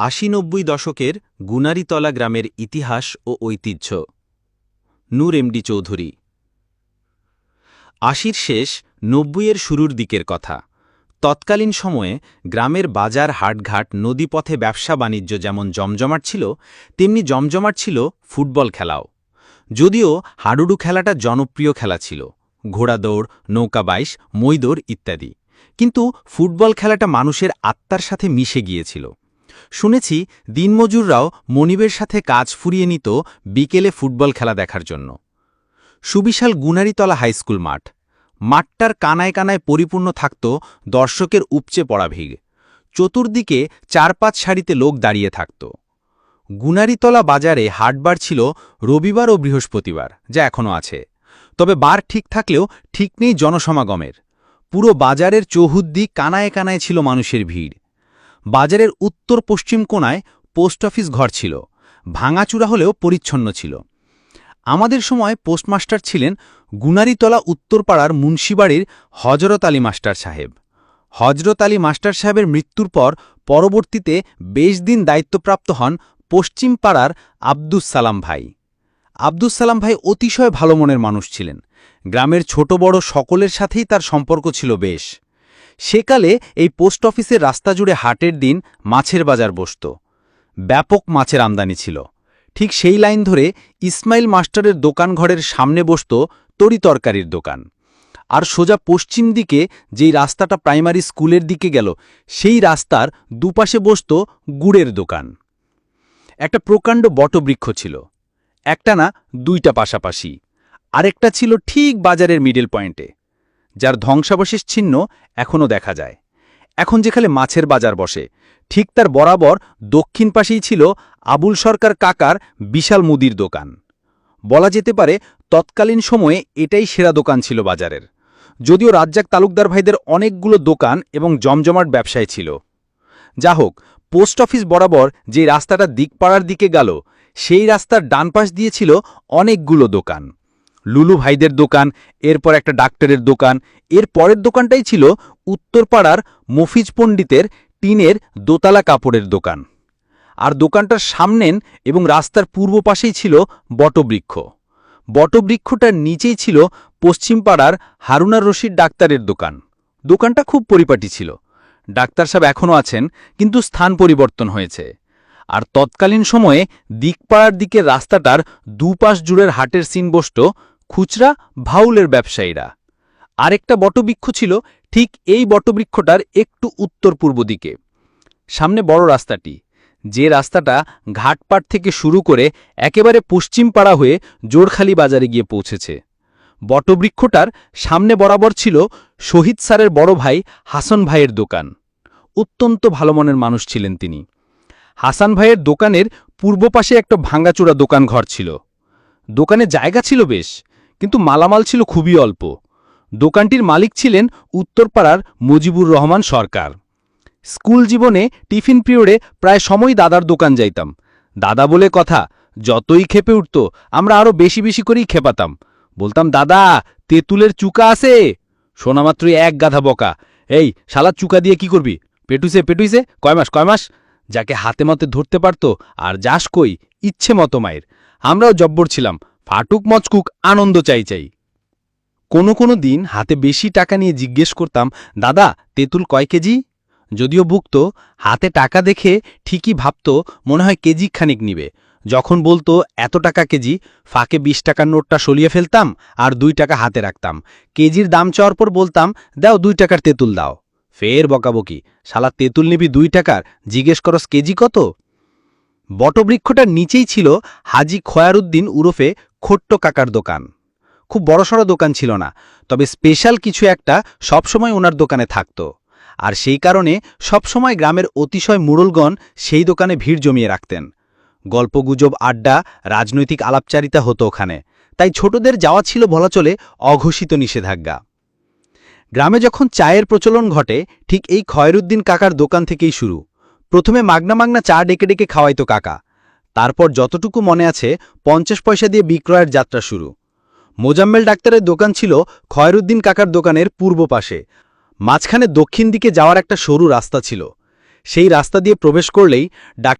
আশি নব্বই দশকের গুনারিতলা গ্রামের ইতিহাস ও ঐতিহ্য। নূর এমডি চৌধুরী। আশির শেষ, নব্বইয়ের শুরুর দিকের কথা। তৎকালীন সময়ে গ্রামের বাজার, হাটঘাট, নদীপথে ব্যবসা বাণিজ্য যেমন জমজমাট ছিল, তেমনি জমজমাট ছিল ফুটবল খেলাও। যদিও হাডুডু খেলাটা জনপ্রিয় খেলা ছিল। ঘোড়া দৌড় নৌকা বাইশ মইদৌড় ইত্যাদি। কিন্তু ফুটবল খেলাটা মানুষের আত্মার সাথে মিশে গিয়েছিল। শুনেছি দিনমজুররাও মনিবের সাথে কাজ ফুরিয়ে নিত বিকেলে ফুটবল খেলা দেখার জন্য। সুবিশাল গুনারিতলা হাইস্কুল মাঠ। মাঠটার কানায় কানায় পরিপূর্ণ থাকত দর্শকের উপচে পড়া ভিড়। চতুর্দিকে চার পাঁচ সারিতে লোক দাঁড়িয়ে থাকত। গুনারিতলা বাজারে হাটবার ছিল রবিবার ও বৃহস্পতিবার, যা এখনও আছে। তবে বার ঠিক থাকলেও ঠিক নেই জনসমাগমের। পুরো বাজারের চৌহুদ্দি কানায় কানায় ছিল মানুষের ভিড়। বাজারের উত্তর পশ্চিম কোণায় পোস্ট অফিস ঘর ছিল। ভাঙাচুরা হলেও পরিচ্ছন্ন ছিল। আমাদের সময় পোস্টমাস্টার ছিলেন গুনারিতলা উত্তরপাড়ার মুন্সিবাড়ির হজরত আলী মাস্টার সাহেব। হজরত আলী মাস্টার সাহেবের মৃত্যুর পর পরবর্তীতে বেশ দিন দায়িত্বপ্রাপ্ত হন পশ্চিম পাড়ার আব্দুস সালাম ভাই। আব্দুস সালাম ভাই অতিশয় ভালো মনের মানুষ ছিলেন। গ্রামের ছোট বড় সকলের সাথেই তার সম্পর্ক ছিল বেশ। সেকালে এই পোস্ট অফিসের রাস্তা জুড়ে হাটের দিন মাছের বাজার বসত। ব্যাপক মাছের আমদানি ছিল। ঠিক সেই লাইন ধরে ইসমাইল মাস্টারের দোকানঘরের সামনে বসত তরি তরকারির দোকান। আর সোজা পশ্চিম দিকে যেই রাস্তাটা প্রাইমারি স্কুলের দিকে গেল, সেই রাস্তার দুপাশে বসত গুড়ের দোকান। একটা প্রকাণ্ড বটবৃক্ষ ছিল। একটা না দুইটা পাশাপাশি। আরেকটা ছিল ঠিক বাজারের মিডল পয়েন্টে। যার ধ্বংসাবশেষ ছিন্ন এখনও দেখা যায়। এখন যেখানে মাছের বাজার বসে, ঠিক তার বরাবর দক্ষিণ পাশেই ছিল আবুল সরকার কাকার বিশাল মুদির দোকান। বলা যেতে পারে তৎকালীন সময়ে এটাই সেরা দোকান ছিল বাজারের। যদিও রাজ্জাক তালুকদার ভাইদের অনেকগুলো দোকান এবং জমজমাট ব্যবসায় ছিল। যা হোক, পোস্ট অফিস বরাবর যে রাস্তাটা দিকপাড়ার দিকে গেল, সেই রাস্তার ডান পাশ দিয়ে ছিল অনেকগুলো দোকান। লুলু ভাইদের দোকান, এরপর একটা ডাক্তারের দোকান। এর পরের দোকানটাই ছিল উত্তরপাড়ার মফিজ পণ্ডিতের টিনের দোতলা কাপড়ের দোকান। আর দোকানটার সামনেন এবং রাস্তার পূর্ব পাশেই ছিল বটবৃক্ষ। বটবৃক্ষটার নিচেই ছিল পশ্চিমপাড়ার হারুনার রশিদ ডাক্তারের দোকান। দোকানটা খুব পরিপাটি ছিল। ডাক্তার সাহেব এখনও আছেন, কিন্তু স্থান পরিবর্তন হয়েছে। আর তৎকালীন সময়ে দিকপাড়ার দিকে রাস্তাটার দুপাশ জুড়ের হাটের সিন বসত খুচরা, ভাউলের ব্যবসায়ীরা। আরেকটা বটবৃক্ষ ছিল ঠিক এই বটবৃক্ষটার একটু উত্তর পূর্ব দিকে। সামনে বড় রাস্তাটি। যে রাস্তাটা ঘাটপাট থেকে শুরু করে একেবারে পশ্চিম পাড়া হয়ে জোরখালি বাজারে গিয়ে পৌঁছেছে। বটবৃক্ষটার সামনে বরাবর ছিল শহীদ স্যারের বড় ভাই হাসন ভাইয়ের দোকান। অত্যন্ত ভালো মনের মানুষ ছিলেন তিনি। হাসান ভাইয়ের দোকানের পূর্ব পাশে একটা ভাঙ্গাচোরা দোকান ঘর ছিল। দোকানে জায়গা ছিল বেশ, কিন্তু মালামাল ছিল খুবই অল্প। দোকানটির মালিক ছিলেন উত্তরপাড়ার মুজিবুর রহমান সরকার। স্কুল জীবনে টিফিন পিরিয়ডে প্রায় সময় দাদার দোকান যাইতাম। দাদা বলে কথা, যতই খেপে উঠত, আমরা আরও বেশি বেশি করেই খেপাতাম। বলতাম, দাদা, তেঁতুলের চুকা আছে? শোনামাত্রই এক গাধা বকা। এই, শালা চুকা দিয়ে কি করবি? পেটুইছে পেটুইছে, কয় মাস কয় মাস? যাকে হাতে মতে ধরতে পারত আর যাস কই, ইচ্ছে মতো মায়ের। আমরাও জব্বর ছিলাম, ফাটুক মচকুক আনন্দ চাই চাই। কোনো কোনো দিন হাতে বেশি টাকা নিয়ে জিজ্ঞেস করতাম, দাদা, তেঁতুল কয় কেজি? যদিও বুকত হাতে টাকা দেখে ঠিকই ভাবত, মনে হয় কেজি খানিক নিবে। যখন বলতো, এত টাকা কেজি, ফাঁকে বিশ টাকার নোটটা সলিয়ে ফেলতাম আর দুই টাকা হাতে রাখতাম। কেজির দাম চাওয়ার পর বলতাম, দাও দুই টাকার তেঁতুল দাও। ফের বকাবকি। শালা তেঁতুল নিবি দুই টাকার, জিজ্ঞেস করস কেজি কত? বটবৃক্ষটার নিচেই ছিল হাজি খয়ারুদ্দিন উরফে খোট্ট কাকার দোকান। খুব বড়সড় দোকান ছিল না, তবে স্পেশাল কিছু একটা সবসময় ওনার দোকানে থাকত। আর সেই কারণে সবসময় গ্রামের অতিশয় মুরলগণ সেই দোকানে ভিড় জমিয়ে রাখতেন। গল্পগুজব, আড্ডা, রাজনৈতিক আলাপচারিতা হতো ওখানে। তাই ছোটদের যাওয়া ছিল বলা চলে অঘোষিত নিষেধাজ্ঞা। গ্রামে যখন চায়ের প্রচলন ঘটে, ঠিক এই খয়রুদ্দিন কাকার দোকান থেকেই শুরু। প্রথমে মাগনা মাগনা চা ডেকে ডেকে খাওয়াইতো কাকা। তারপর যতটুকু মনে আছে, পঞ্চাশ পয়সা দিয়ে বিক্রয়ের যাত্রা শুরু। মোজাম্মেল ডাক্তারের দোকান ছিল খয়রুদ্দিন কাকার দোকানের পূর্ব পাশে। মাঝখানে দক্ষিণ দিকে যাওয়ার একটা সরু রাস্তা ছিল। সেই রাস্তা দিয়ে প্রবেশ করলেই ডাক